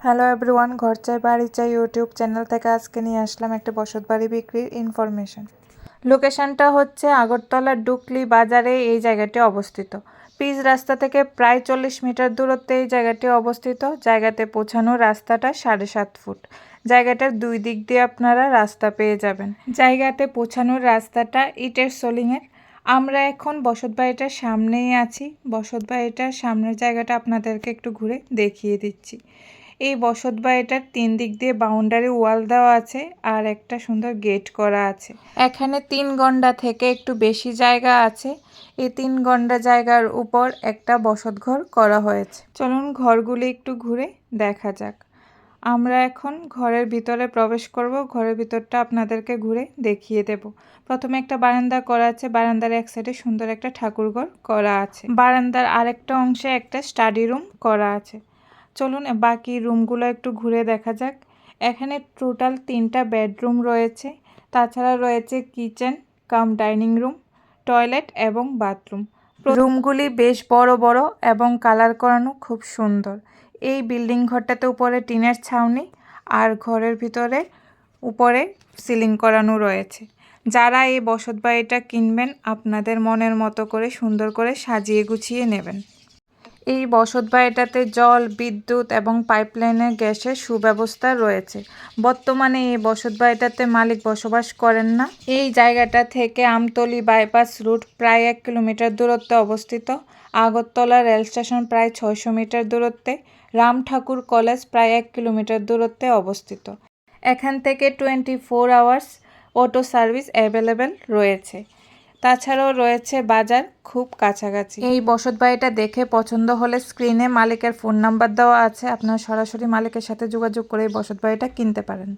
Hello everyone ঘর চাই বাড়ি চাই ইউটিউব চ্যানেল থেকে আজকে নিয়ে আসলাম একটা বসত বাড়ি বিক্রির ইনফরমেশন লোকেশনটা হচ্ছে আগরতলার ডুকলি বাজারে এই জায়গাটি অবস্থিত। পিচ রাস্তা থেকে প্রায় চল্লিশ মিটার দূরত্বে এই জায়গাটি অবস্থিত। জায়গাতে পৌঁছানোর রাস্তাটা সাড়ে সাত ফুট। জায়গাটার দুই দিক দিয়ে আপনারা রাস্তা পেয়ে যাবেন। জায়গাতে পৌঁছানোর রাস্তাটা ইটের সোলিংয়ের আমরা এখন বসত বাড়িটার সামনেই আছি। বসত বাড়িটার সামনের জায়গাটা আপনাদেরকে একটু ঘুরে দেখিয়ে দিচ্ছি। এই বসত বাড়িটার তিন দিক দিয়ে বাউন্ডারি ওয়াল দেওয়া আছে আর একটা সুন্দর গেট করা আছে। এখানে তিন গন্ডা থেকে একটু বেশি জায়গা আছে। এই তিন গন্ডা জায়গার উপর একটা বসত ঘর করা হয়েছে। চলুন ঘরগুলি একটু ঘুরে দেখা যাক। আমরা এখন ঘরের ভিতরে প্রবেশ করব। ঘরের ভিতরটা আপনাদেরকে ঘুরে দেখিয়ে দেব। প্রথমে একটা বারান্দা করা আছে। বারান্দার এক সাইডে সুন্দর একটা ঠাকুরঘর করা আছে। বারান্দার আরেকটা অংশে একটা স্টাডি রুম করা আছে। চলুন, বাকি রুমগুলো একটু ঘুরে দেখা যাক। এখানে টোটাল তিনটা বেডরুম রয়েছে। তাছাড়া রয়েছে kitchen, cum dining room, toilet এবং বাথরুম। রুমগুলি বেশ বড় বড় এবং কালার করানো খুব সুন্দর। এই বিল্ডিং ঘরটাতে উপরে টিনের ছাউনি আর ঘরের ভিতরে উপরে সিলিং করানো রয়েছে। যারা এই বসত বাড়িটা কিনবেন, আপনাদের মনের মতো করে সুন্দর করে সাজিয়ে গুছিয়ে নেবেন। এই বসত বাড়িটাতে জল, বিদ্যুৎ এবং পাইপলাইনের গ্যাসের সুব্যবস্থা রয়েছে। বর্তমানে এই বসত বাড়িটাতে মালিক বসবাস করেন না। এই জায়গাটা থেকে আমতলি বাইপাস রুট প্রায় এক কিলোমিটার দূরত্বে অবস্থিত। আগরতলা রেল স্টেশন প্রায় ছয়শো মিটার দূরত্বে। রাম ঠাকুর কলেজ প্রায় এক কিলোমিটার দূরত্বে অবস্থিত। এখান থেকে twenty four hours auto service available রয়েছে। তাছাড়াও রয়েছে বাজার খুব কাছাকাছি। এই বসত বাড়িটা দেখে পছন্দ হলে স্ক্রিনে মালিকের ফোন নাম্বার দেওয়া আছে। আপনারা সরাসরি মালিকের সাথে যোগাযোগ করে এই বসত বাড়িটা কিনতে পারেন।